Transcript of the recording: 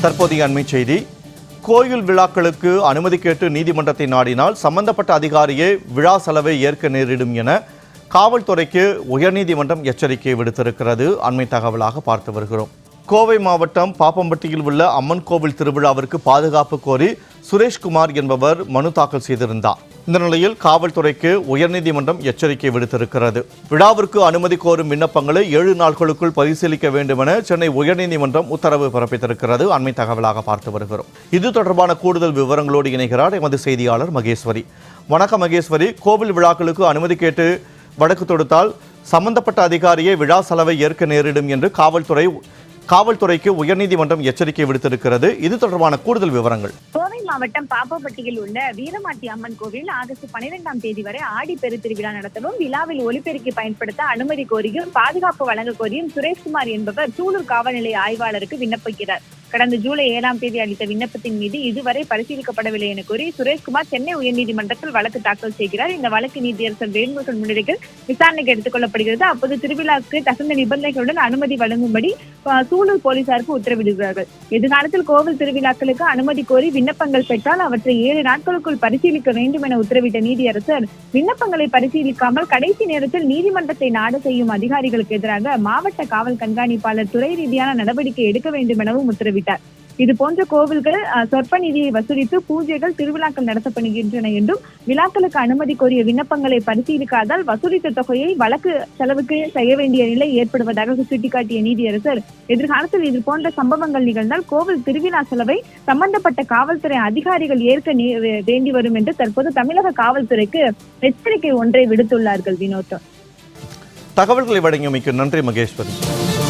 தற்போதைய அண்மை செய்தி. கோயில் விழாக்களுக்கு அனுமதி கேட்டு நீதிமன்றத்தை நாடினால் சம்பந்தப்பட்ட அதிகாரியே விழா செலவை ஏற்க நேரிடும் என காவல்துறைக்கு உயர்நீதிமன்றம் எச்சரிக்கை விடுத்திருக்கிறது. அண்மை தகவலாக பார்த்து வருகிறோம். கோவை மாவட்டம் பாப்பம்பட்டியில் உள்ள அம்மன் கோவில் திருவிழாவிற்கு பாதுகாப்பு கோரி சுரேஷ்குமார் என்பவர் மனு தாக்கல் செய்திருந்தார். இந்த நிலையில் காவல்துறைக்கு உயர்நீதிமன்றம் எச்சரிக்கை விடுத்திருக்கிறது. விழாவிற்கு அனுமதி கோரும் விண்ணப்பங்களை ஏழு நாட்களுக்குள் பரிசீலிக்க வேண்டும் என சென்னை உயர்நீதிமன்றம் உத்தரவு பிறப்பித்திருக்கிறது. அண்மை தகவலாக பார்த்து வருகிறோம். இது தொடர்பான கூடுதல் விவரங்களோடு இணைகிறார் எமது செய்தியாளர் மகேஸ்வரி. வணக்கம் மகேஸ்வரி. கோவில் விழாக்களுக்கு அனுமதி கேட்டு வழக்கு தொடுத்தால் சம்பந்தப்பட்ட அதிகாரியே விழா செலவை ஏற்க நேரிடும் என்று காவல்துறை காவல்துறைக்கு உயர்நீதிமன்றம் எச்சரிக்கை விடுத்திருக்கிறது. இது தொடர்பான கூடுதல் விவரங்கள். மாவட்டம் பாப்பாப்பட்டியில் உள்ள வீரமாட்டி அம்மன் கோவில் ஆகஸ்ட் பனிரெண்டாம் தேதி வரை ஆடி பெருத்திருவிழா நடத்தவும் விழாவில் ஒலிபெருக்கி பயன்படுத்த அனுமதி கோரியும் பாதுகாப்பு வழங்க கோரியும் சுரேஷ்குமார் என்பவர் சூலூர் காவல்நிலை ஆய்வாளருக்கு விண்ணப்பிக்கிறார். கடந்த ஜூலை ஏழாம் தேதி அளித்த விண்ணப்பத்தின் மீது இதுவரை பரிசீலிக்கப்படவில்லை என கூறி சுரேஷ்குமார் சென்னை உயர்நீதிமன்றத்தில் வழக்கு தாக்கல் செய்கிறார். இந்த வழக்கு நீதியரசர் வேல்முருகன் முன்னிலையில் விசாரணைக்கு எடுத்துக் கொள்ளப்படுகிறது. அப்போது திருவிழாவுக்கு தகுந்த நிபந்தனைகளுடன் அனுமதி வழங்கும்படி சூலூர் போலீசாருக்கு உத்தரவிடுகிறார்கள். எதிர்காலத்தில் கோவில் திருவிழாக்களுக்கு அனுமதி கோரி விண்ணப்பங்கள் பெற்றால் அவற்றை ஏழு நாட்களுக்குள் பரிசீலிக்க வேண்டும் என உத்தரவிட்ட நீதியரசர் விண்ணப்பங்களை பரிசீலிக்காமல் கடைசி நேரத்தில் நீதிமன்றத்தை நாட செய்யும் அதிகாரிகளுக்கு எதிராக மாவட்ட காவல் கண்காணிப்பாளர் துறை ரீதியான நடவடிக்கை எடுக்க வேண்டும் எனவும் உத்தரவிட்டார். இது போன்ற கோவில்கள் சொற்ப நிதியை வசூலித்து பூஜைகள் திருவிழாக்கள் நடத்தப்படுகின்றன என்றும் விழாக்களுக்கு அனுமதி கோரிய விண்ணப்பங்களை பரிசீலிக்காதால் வசூலித்த தொகையை வழக்கு செலவுக்கு செய்ய வேண்டிய நிலை ஏற்படுவதாக சுட்டிக்காட்டிய நீதியரசர். எதிர்காலத்தில் இது போன்ற சம்பவங்கள் நிகழ்ந்தால் கோவில் திருவிழா செலவை சம்பந்தப்பட்ட காவல்துறை அதிகாரிகள் ஏற்க வேண்டி வரும் என்று தற்போது தமிழக காவல்துறைக்கு எச்சரிக்கை ஒன்றை விடுத்துள்ளார்கள் வினோத் தகவல்களை வழங்கியமைக்கு நன்றி மகேஸ்வரி.